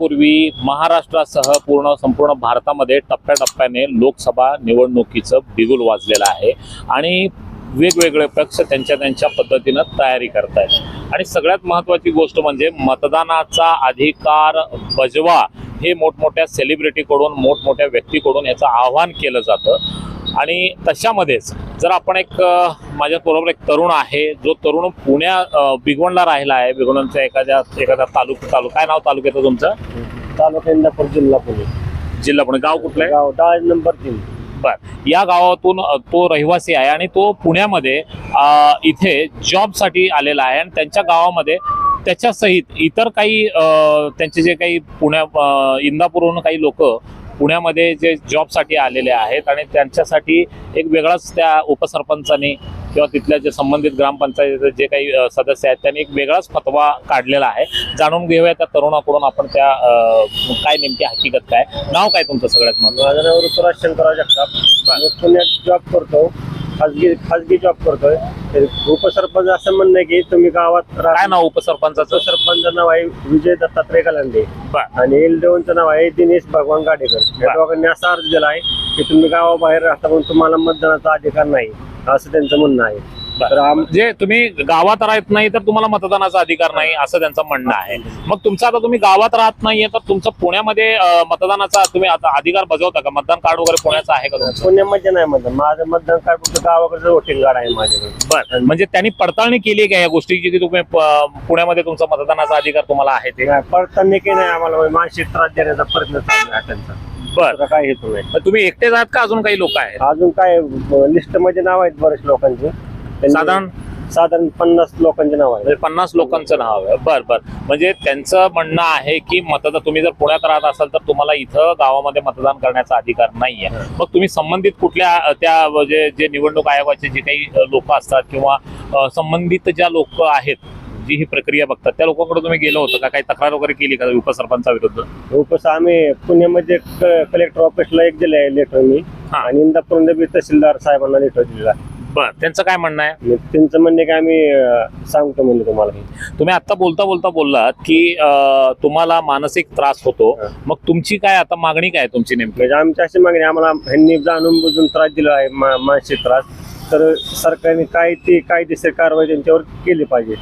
पूर्वी महाराष्ट्रासह पूर्ण संपूर्ण भारतामध्ये टप्प्याटप्प्याने लोकसभा निवडणुकीचं बिगुल वाजलेलं आहे. आणि वेगवेगळे पक्ष त्यांच्या त्यांच्या पद्धतीनं तयारी करतायत. आणि सगळ्यात महत्त्वाची गोष्ट म्हणजे मतदानाचा अधिकार बजवा हे मोठमोठ्या सेलिब्रिटीकडून मोठमोठ्या व्यक्तीकडून याचं आव्हान केलं जातं. आणि तशामध्येच जर आपण एक माझ्याबरोबर एक तरुण आहे जो तरुण पुण्या अ, भिगवणला राहिला आहे भिगवणच्या एखाद्या एखाद्या तालुका तालुका काय नाव तालुक्याचं तुमचं? तालुका इंदापूर जिल्हा पुणे. जिल्हा पुणे. गाव कुठलं गाव डाळ नंबर तीन. बर. या गावातून तो रहिवासी आहे आणि तो पुण्यामध्ये इथे जॉबसाठी आलेला आहे आणि त्यांच्या गावामध्ये त्याच्यासहित इतर काही त्यांचे जे काही पुण्या इंदापूरहून काही लोक पुण्यामध्ये जे जॉबसाठी आलेले आहेत आणि त्यांच्यासाठी एक वेगळाच त्या उपसरपंचाने किंवा तिथल्या जे संबंधित ग्रामपंचायतीचे जे काही सदस्य आहेत त्यांनी एक वेगळाच फतवा काढलेला आहे. जाणून घेऊया त्या तरुणाकडून आपण त्या काय नेमकी हकीकत काय नाव काय तुमचं सगळ्यात माझं नाव ऋतुराज शंकरराव जगताप. पुण्यात जॉब करतो. खाजगी खाजगी जॉब करतोय. तर उपसरपंच असं म्हणणं आहे की तुम्ही गावात. काय नाव उपसरपंचाचं? उपसरपंच नाव आहे विजय दत्तात्रय कलांडे. बर. आणि एलदेवनचं नाव आहे दिनेश भगवान गाडेकर. या दोघांनी असा अर्ज दिला आहे की तुम्ही गावाबाहेर राहता म्हणून तुम्हाला मतदानाचा अधिकार नाही असं त्यांचं म्हणणं आहे. तर आम म्हणजे तुम्ही गावात राहत नाही तर तुम्हाला मतदानाचा अधिकार नाही असं त्यांचं म्हणणं आहे. मग तुमचं आता तुम्ही गावात राहत नाहीये तर तुमचं पुण्यामध्ये अं, मतदानाचा तुम्ही आता अधिकार बजावता का? मतदान कार्ड वगैरे पुण्याचं आहे का तुमचं? पुण्यामध्ये नाही मतदान माझं मतदान कार्ड फक्त गावाकडचं वोटिंग कार्ड आहे माझ्याकडे. बर. म्हणजे त्यांनी पडताळणी केली का या गोष्टीची की तुम्ही प- पुण्यामध्ये तुमचा मतदानाचा अधिकार तुम्हाला आहे ते? नाही, पडताना की नाही आम्हाला. मानसिक त्रास देण्याचा प्रयत्न चालला आहे त्यांचा बर. दुसरा काय हेतू नाही मग तुम्ही एकटेच आहात का अजून काही लोक आहेत? अजून काय लिस्टमध्ये नाव आहेत बरेच लोकांचे. साधारण? साधारण पन्नास लोकांचे नाव आहे. म्हणजे पन्नास लोकांचं नाव आहे. बर बर. म्हणजे त्यांचं म्हणणं आहे की मतदान तुम्ही जर पुण्यात राहत असाल तर तुम्हाला इथं गावामध्ये मतदान करण्याचा अधिकार नाहीये. मग तुम्ही संबंधित कुठल्या त्या म्हणजे जे निवडणूक आयोगाचे जे काही लोक असतात किंवा संबंधित ज्या लोक आहेत जी ही प्रक्रिया बघतात त्या लोकांकडे तुम्ही गेलो होतं का? काही तक्रार वगैरे केली का उपसरपंचाविरुद्ध उपस आम्ही पुण्यामध्ये कलेक्टर ऑफिसला एक दिले आहे लेटर मी. हा. आणि इंदापूरमध्ये तहसीलदार साहेबांना लेटर दिलेला. आहे बर त्यांचं काय म्हणणं आहे? मग त्यांचं म्हणणे की आम्ही अं, सांगतो म्हणजे तुम्हाला. तुम्ही आता बोलता बोलता बोललात की अ, तुम्हाला मानसिक त्रास होतो. हा. मग तुमची काय आता मागणी काय आहे तुमची नेमकी? म्हणजे आमची अशी मागणी आहे, आम्हाला ह्यांनी जाणून बुजून त्रास दिला आहे मा- मानसिक त्रास. तर सरकारने काय ती कायदेशीर कारवाई त्यांच्यावर केली पाहिजे.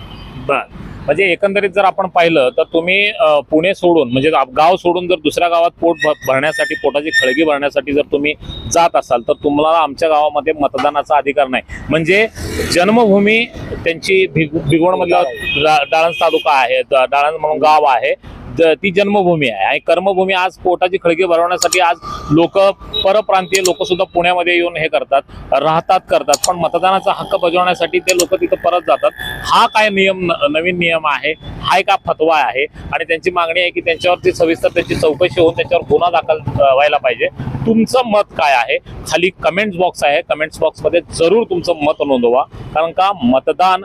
बर. म्हणजे एकंदरीत जर आपण पाहिलं तर तुम्ही पुणे सोडून म्हणजे गाव सोडून जर दुसऱ्या गावात पोट भरण्यासाठी पोटाची खळगी भरण्यासाठी जर तुम्ही जात असाल तर तुम्हाला आमच्या गावामध्ये मतदानाचा अधिकार नाही. म्हणजे जन्मभूमी त्यांची भिग भिगवणमधला डा- डाळंज तालुका आहे ड- डाळंज म्हणून गाव आहे ती जन्मभूमी आहे. आणि कर्मभूमी आज पोटाची खळगी भरवण्यासाठी आज लोक परप्रांतीय लोक सुद्धा पुण्यामध्ये येऊन हे करतात राहतात करतात. पण मतदानाचा हक्क बजावण्यासाठी ते लोक तिथं परत जातात. हा काय नियम न- नवीन नियम आहे? हा एक फतवा आहे. आणि त्यांची मागणी आहे की त्यांच्यावरती सविस्तर त्यांची चौकशी होऊन त्याच्यावर गुन्हा दाखल व्हायला पाहिजे. तुमचं मत काय आहे? खाली कमेंट्स बॉक्स आहे. कमेंट्स बॉक्समध्ये जरूर तुमचं मत नोंदवा. कारण का? मतदान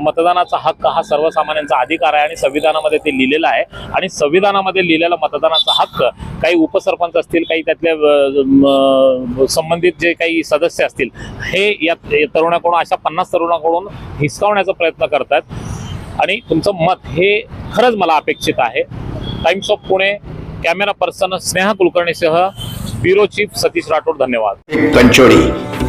मतदानाचा हक्क हा सर्वसामान्यांचा अधिकार आहे आणि संविधानामध्ये ते लिहिलेलं आहे. आणि संविधानामध्ये लिहिलेला मतदानाचा हक्क काही उपसरपंच असतील काही त्यातल्या संबंधित जे काही सदस्य असतील हे या तरुणाकडून अशा पन्नास तरुणाकडून हिसकावण्याचा प्रयत्न करतात आणि तुमचं मत हे खरंच मला अपेक्षित आहे. Times of Pune camera person Sneha कुलकर्णीसह bureau chief Satish Rathod धन्यवाद. पंचोळी